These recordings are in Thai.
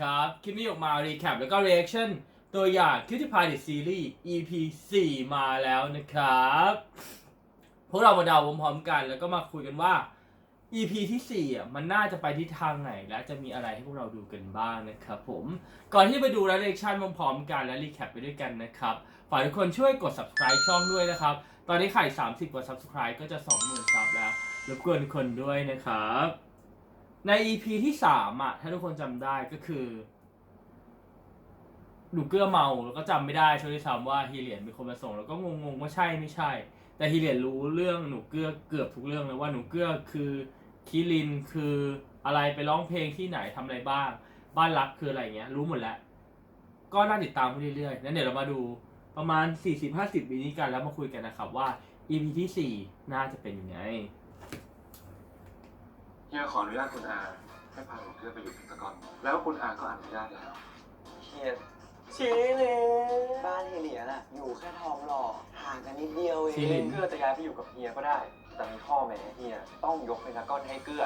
ครับ คลิปนี้ออกมา Recap แล้วก็ Reaction ตัวอย่าง Cutie Pie The Series EP 4 มาแล้วนะครับ พวกเรามาเดาพร้อมๆกัน แล้วก็มาคุยกันว่า EP ที่4อะมันน่าจะไปทิศทางไหน และจะมีอะไรให้พวกเราดูกันบ้างนะครับผม ก่อนที่ไปดูและ Reaction พร้อมๆกันและ Recap ไปด้วยกันนะครับฝากทุกคนช่วยกด subscribe ช่องด้วยนะครับ ตอนนี้ไข่30 กว่า subscribe ก็จะ 20,000ซับแล้วรบกวนทุกคนด้วยนะครับ ใน EP ที่3อะ ถ้าทุกคนจำได้ก็คือ หนูเกื้อเมาแล้วก็จำไม่ได้ช่วยซ้ำว่าฮีเลียนเป็นคนมาส่ง แล้วก็งงๆว่าใช่ไม่ใช่ แต่ฮีเลียนรู้เรื่องหนูเกื้อเกือบทุกเรื่องเลยว่าหนูเกื้อคือคิรินคืออะไรไปร้องเพลงที่ไหนทำอะไรบ้าง บ้านรักคืออะไรเงี้ย รู้หมดแล้ว ก็น่าติดตามไปเรื่อยๆงั้นเดี๋ยวเรามาดูประมาณ 40-50วินี้กันแล้วมาคุยกันนะครับว่า EP ที่4น่าจะเป็นยังไง เฮียขออนุญาตคุณอาให้พาหนูเพื่อนไปอยู่พิพิธภัณฑ์แล้วคุณอาก็อนุญาตแล้วเฮียชีลินบ้านเฮียเหลียน่ะอยู่แค่ทองหล่อห่างกันนิดเดียวเอชีลินงเกื้อจะย้ายไปอยู่กับเฮียก็ได้ แต่มีข้อแม้เฮียต้องยกเป็นนักก้อนให้เกื้อ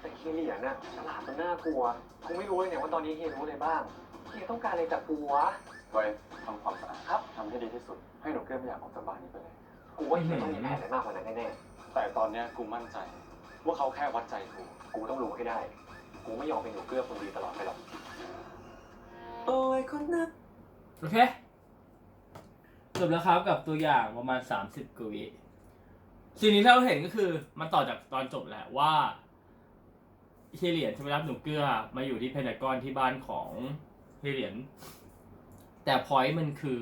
แต่เฮียเหลียน่ะฉลาดจนน่ากลัวคงไม่รู้เลยเนี่ยว่าตอนนี้เฮียรู้อะไรบ้างเฮียต้องการอะไรจากกูวะไว้ทำความสะอาดครับทำให้ดีที่สุด ให้หนูเพื่อนไม่อยากออกจากบ้านนี้ไปเลยกูว่าเฮียต้องมีแผนอะไรมากกว่านั้นแน่แต่ตอนเนี้ยกูมั่นใจ ว่าเขาแค่วัดใจกูๆกูต้องรู้ให้ได้ กูไม่ยอมเป็นหนูเกื้อคนดีตลอดไปหรอก โอ้ยคนนักโอเคจบแล้วครับกับตัวอย่างประมาณ 30กว่าวิสิ่งนี้ที่เราเห็นก็คือ มันต่อจากตอนจบแหละว่าเฮเลียนจะไปรับหนูเกื้อมาอยู่ที่เพนทากอนที่บ้านของเฮเลียน แต่พอยต์มันคือ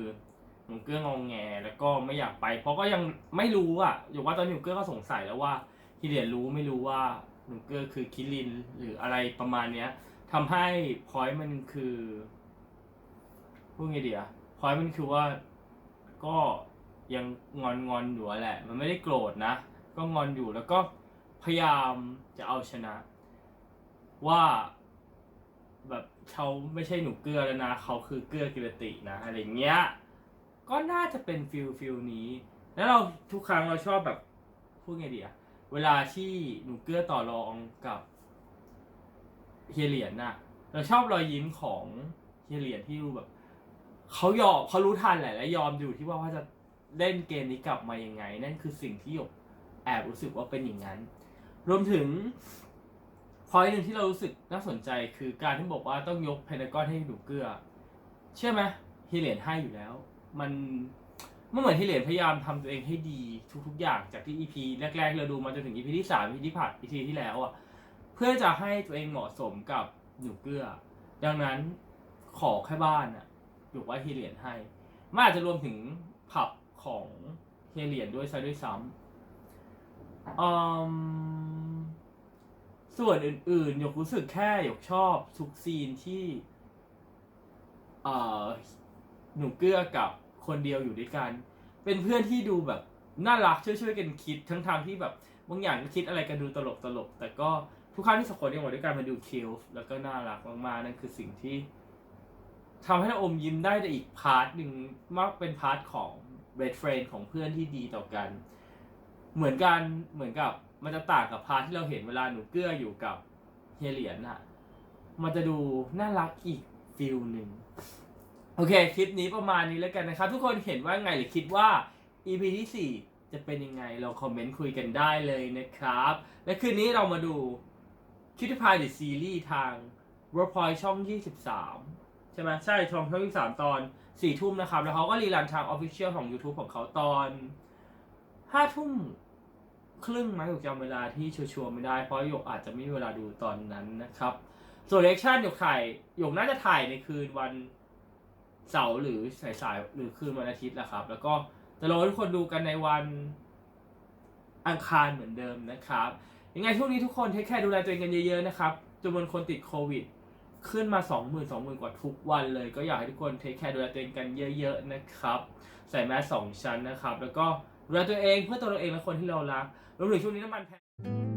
หนูเกื้ององแงแล้วก็ไม่อยากไป เพราะก็ยังไม่รู้อะอยู่ว่าตอนนี้หนูเกื้อก็สงสัยแล้วว่าเฮเลียรู้ไม่รู้ว่าหนูเกื้อคือคิรินหรืออะไรประมาณเนี้ยทำให้พอยต์มันคือพูดไงดีอะพอยต์มันคือว่าก็ยังงอนงอนอยู่แหละ มันไม่ได้โกรธนะ ก็งอนอยู่แล้วก็พยายามจะเอาชนะ ว่าแบบเขาไม่ใช่หนูเกลือแล้วนะเขาคือเกลือกิรตินะอะไรเงี้ยก็น่าจะเป็นฟิลฟิลนี้ แล้วเราทุกครั้งเราชอบแบบพูดไงดีอะ เวลาที่หนูเกลือต่อรองกับเฮียเหรียญน่ะ เราชอบรอยยิ้มของเฮียเหรียญที่ดูแบบเขายอมเขารู้ทันแหละและยอมอยู่ที่ว่าว่าจะเล่นเกมนี้กลับมายังไง นั่นคือสิ่งที่หยกแอบรู้สึกว่าเป็นอย่างนั้น รวมถึงพอยหนึ่งที่เรารู้สึกน่าสนใจคือการที่บอกว่าต้องยกเพนากอนให้ดูเกลือ เชื่อไหมฮิเลนให้อยู่แล้ว มัน มันเหมือนฮิเลนพยายามทำตัวเองให้ดีทุก ๆ อย่างจากที่ EP แรกๆเราดูมาจนถึง EP ที่สาม EP ที่ผ่าน EP ที่แล้วอะเพื่อจะให้ตัวเองเหมาะสมกับหนูเกลือดังนั้นขอแค่บ้านอะยกว่าเฮเลียนให้มันอาจจะรวมถึงผับของเฮเลียนด้วยซะด้วยซ้ำอืมส่วนอื่นๆยกรู้สึกแค่ยกชอบทุกซีนที่เอ่อหนูเกื้อกับ คนเดียวอยู่ด้วยกัน เป็นเพื่อนที่ดูแบบน่ารักช่วยๆกันคิดทั้งทางที่แบบบางอย่างก็คิดอะไรกันดูตลกตลกๆแต่ก็ทุกครั้งที่สองคนยังอยู่ด้วยกันมันดูเคิวแล้วก็น่ารักมากๆนั่นคือสิ่งที่ทำให้เราอมยิ้มได้ในอีกพาร์ทหนึ่งมากเป็นพาร์ทของเบสเฟรนของเพื่อนที่ดีต่อกัน เหมือนกันเหมือนกับมันจะต่างกับพาร์ทที่เราเห็นเวลาหนูเกื้ออยู่กับเฮเหรียน่ะมันจะดูน่ารักอีกฟิลหนึ่ง อเค คลิปนี้ประมาณนี้แล้วกันนะครับ ทุกคนเห็นว่าไงหรือคิดว่า EP ที่ 4 จะเป็นยังไงเราคอมเมนต์คุยกันได้เลยนะครับ และคืนนี้เรามาดูคิดพายเดอะซีรีส์ทาง Workpoint ช่อง 23 ใช่ไหมใช่ช่องช่องที่สามตอนสี่ทุ่มนะครับ แล้วเขาก็รีรันทางออฟฟิเชียลของ YouTube ของเขาตอนห้าทุ่มครึ่งไหมหยกจำเวลาที่ชัวร์ไม่ได้ เพราะหยกอาจจะไม่มีเวลาดูตอนนั้นนะครับ ส่วนเรคชั่นหยกถ่ายหยกน่าจะถ่ายในคืนวัน เสาร์หรือสายๆหรือคืนวันอาทิตย์แหละครับ แล้วก็จะรอทุกคนดูกันในวันอังคารเหมือนเดิมนะครับ ยังไงช่วงนี้ทุกคนเทคแคร์ดูแลตัวเองกันเยอะๆนะครับจำนวนคนติดโควิด ขึ้นมา 2 0 0 0 0 2 0 0 0 กว่าทุกวันเลย ก็อยากให้ทุกคนเทคแคร์ดูแลตัวเองกันเยอะๆนะครับ ใส่แมสสองชั้นนะครับ แล้วก็ดูแลตัวเองเพื่อตัวเราเองและคนที่เรารักรวมถึงช่วงนี้น้ำมันแพง